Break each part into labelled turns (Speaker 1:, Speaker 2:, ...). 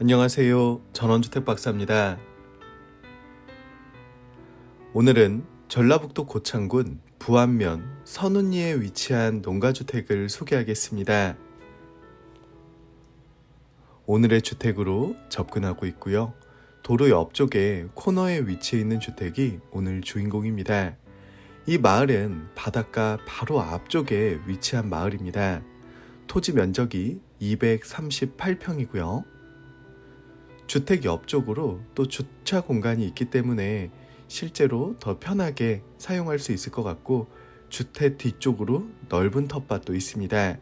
Speaker 1: 안녕하세요. 전원주택 박사입니다. 오늘은 전라북도 고창군 부안면 선운리에 위치한 농가주택을 소개하겠습니다. 오늘의 주택으로 접근하고 있고요. 도로 옆쪽에 코너에 위치해 있는 주택이 오늘 주인공입니다. 이 마을은 바닷가 바로 앞쪽에 위치한 마을입니다. 토지 면적이 238평이고요. 주택 옆쪽으로 또 주차 공간이 있기 때문에 실제로 더 편하게 사용할 수 있을 것 같고 주택 뒤쪽으로 넓은 텃밭도 있습니다.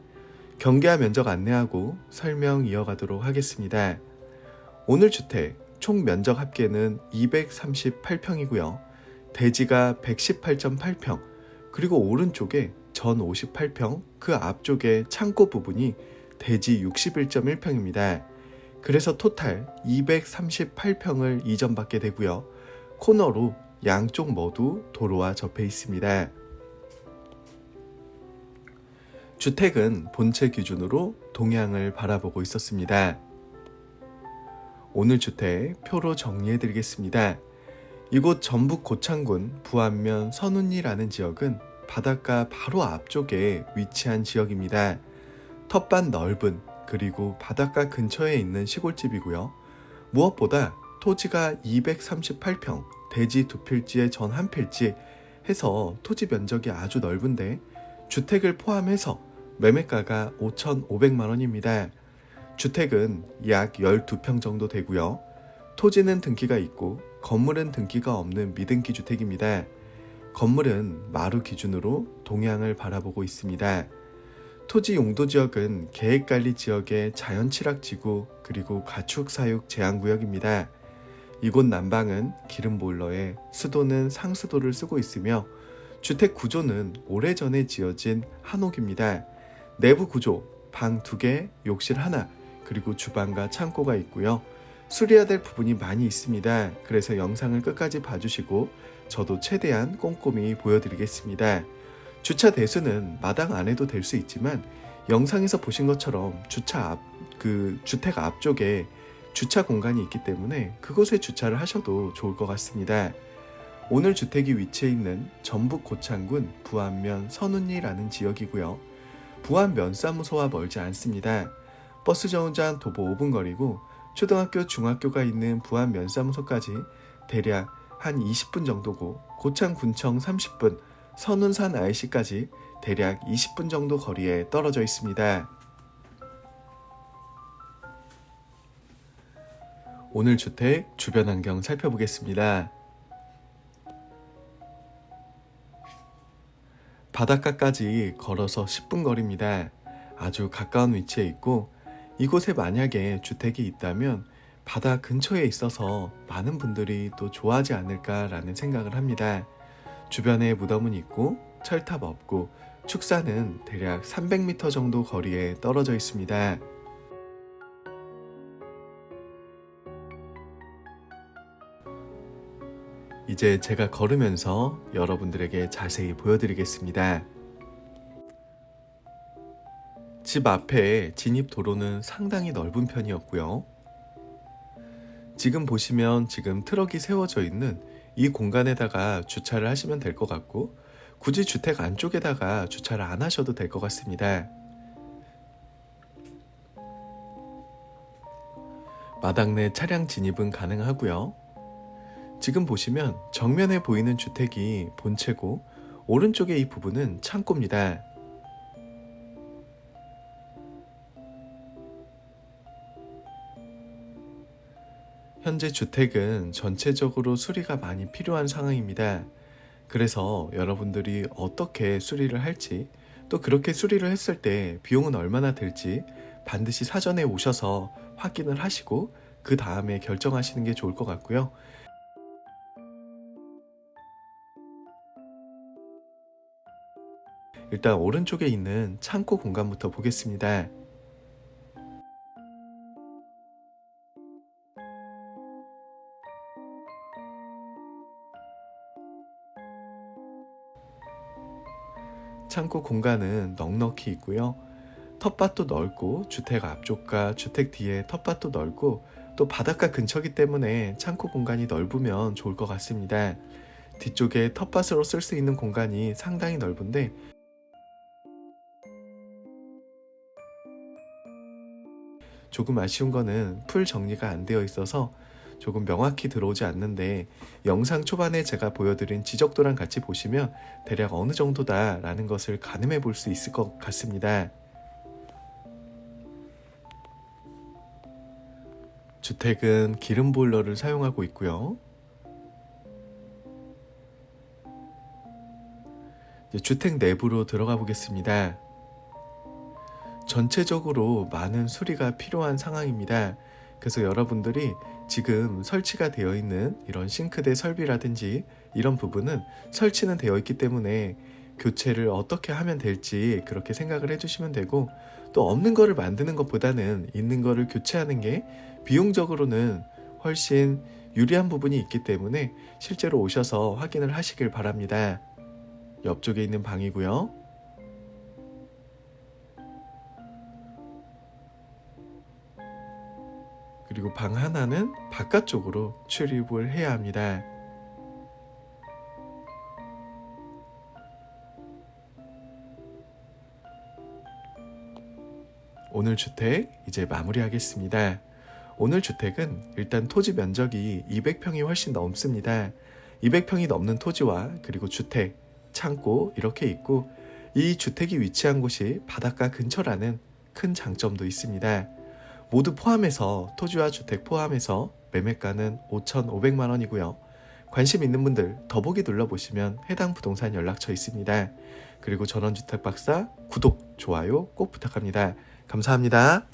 Speaker 1: 경계와 면적 안내하고 설명 이어가도록 하겠습니다. 오늘 주택 총 면적 합계는 238평이고요. 대지가 118.8평, 그리고 오른쪽에 전 58평, 그 앞쪽에 창고 부분이 대지 61.1평입니다. 그래서 토탈 238평을 이전받게 되고요. 코너로 양쪽 모두 도로와 접해 있습니다. 주택은 본체 기준으로 동향을 바라보고 있었습니다. 오늘 주택 표로 정리해 드리겠습니다. 이곳 전북 고창군 부안면 선운리라는 지역은 바닷가 바로 앞쪽에 위치한 지역입니다. 텃밭 넓은 그리고 바닷가 근처에 있는 시골집이고요. 무엇보다 토지가 238평, 대지 두 필지에 전 한 필지 해서 토지 면적이 아주 넓은데 주택을 포함해서 매매가가 5,500만 원입니다. 주택은 약 12평 정도 되고요. 토지는 등기가 있고 건물은 등기가 없는 미등기 주택입니다. 건물은 마루 기준으로 동향을 바라보고 있습니다. 토지 용도 지역은 계획관리 지역의 자연취락지구 그리고 가축 사육 제한 구역입니다. 이곳 난방은 기름 보일러에 수도는 상수도를 쓰고 있으며 주택 구조는 오래전에 지어진 한옥입니다. 내부 구조 방 2개, 욕실 하나, 그리고 주방과 창고가 있고요. 수리해야 될 부분이 많이 있습니다. 그래서 영상을 끝까지 봐주시고 저도 최대한 꼼꼼히 보여드리겠습니다. 주차 대수는 마당 안에도 될 수 있지만 영상에서 보신 것처럼 주차 앞, 그 주택 앞쪽에 주차 공간이 있기 때문에 그곳에 주차를 하셔도 좋을 것 같습니다. 오늘 주택이 위치해 있는 전북 고창군 부안면 선운리라는 지역이고요. 부안 면사무소와 멀지 않습니다. 버스 정류장 도보 5분 거리고 초등학교, 중학교가 있는 부안 면사무소까지 대략 한 20분 정도고 고창군청 30분, 선운산 IC까지 대략 20분 정도 거리에 떨어져 있습니다. 오늘 주택 주변 환경 살펴보겠습니다. 바닷가까지 걸어서 10분 거리입니다. 아주 가까운 위치에 있고 이곳에 만약에 주택이 있다면 바다 근처에 있어서 많은 분들이 또 좋아하지 않을까라는 생각을 합니다. 주변에 무덤은 있고 철탑 없고 축사는 대략 300m 정도 거리에 떨어져 있습니다. 이제 제가 걸으면서 여러분들에게 자세히 보여드리겠습니다. 집 앞에 진입 도로는 상당히 넓은 편이었고요. 지금 보시면 지금 트럭이 세워져 있는 이 공간에다가 주차를 하시면 될 것 같고 굳이 주택 안쪽에다가 주차를 안 하셔도 될 것 같습니다. 마당 내 차량 진입은 가능하고요. 지금 보시면 정면에 보이는 주택이 본체고 오른쪽에 이 부분은 창고입니다. 현재 주택은 전체적으로 수리가 많이 필요한 상황입니다. 그래서 여러분들이 어떻게 수리를 할지 또 그렇게 수리를 했을 때 비용은 얼마나 들지 반드시 사전에 오셔서 확인을 하시고 그 다음에 결정하시는 게 좋을 것 같고요. 일단 오른쪽에 있는 창고 공간부터 보겠습니다. 창고 공간은 넉넉히 있고요. 텃밭도 넓고 주택 앞쪽과 주택 뒤에 텃밭도 넓고 또 바닷가 근처기 때문에 창고 공간이 넓으면 좋을 것 같습니다. 뒤쪽에 텃밭으로 쓸 수 있는 공간이 상당히 넓은데 조금 아쉬운 거는 풀 정리가 안 되어 있어서 조금 명확히 들어오지 않는데 영상 초반에 제가 보여드린 지적도랑 같이 보시면 대략 어느 정도다라는 것을 가늠해 볼 수 있을 것 같습니다. 주택은 기름 보일러를 사용하고 있고요. 주택 내부로 들어가 보겠습니다. 전체적으로 많은 수리가 필요한 상황입니다. 그래서 여러분들이 지금 설치가 되어 있는 이런 싱크대 설비라든지 이런 부분은 설치는 되어 있기 때문에 교체를 어떻게 하면 될지 그렇게 생각을 해주시면 되고 또 없는 거를 만드는 것보다는 있는 거를 교체하는 게 비용적으로는 훨씬 유리한 부분이 있기 때문에 실제로 오셔서 확인을 하시길 바랍니다. 옆쪽에 있는 방이고요. 그리고 방 하나는 바깥쪽으로 출입을 해야 합니다. 오늘 주택 이제 마무리하겠습니다. 오늘 주택은 일단 토지 면적이 200평이 훨씬 넘습니다. 200평이 넘는 토지와 그리고 주택, 창고 이렇게 있고 이 주택이 위치한 곳이 바닷가 근처라는 큰 장점도 있습니다. 모두 포함해서 토지와 주택 포함해서 매매가는 5,500만 원이고요. 관심 있는 분들 더보기 눌러보시면 해당 부동산 연락처 있습니다. 그리고 전원주택 박사 구독, 좋아요 꼭 부탁합니다. 감사합니다.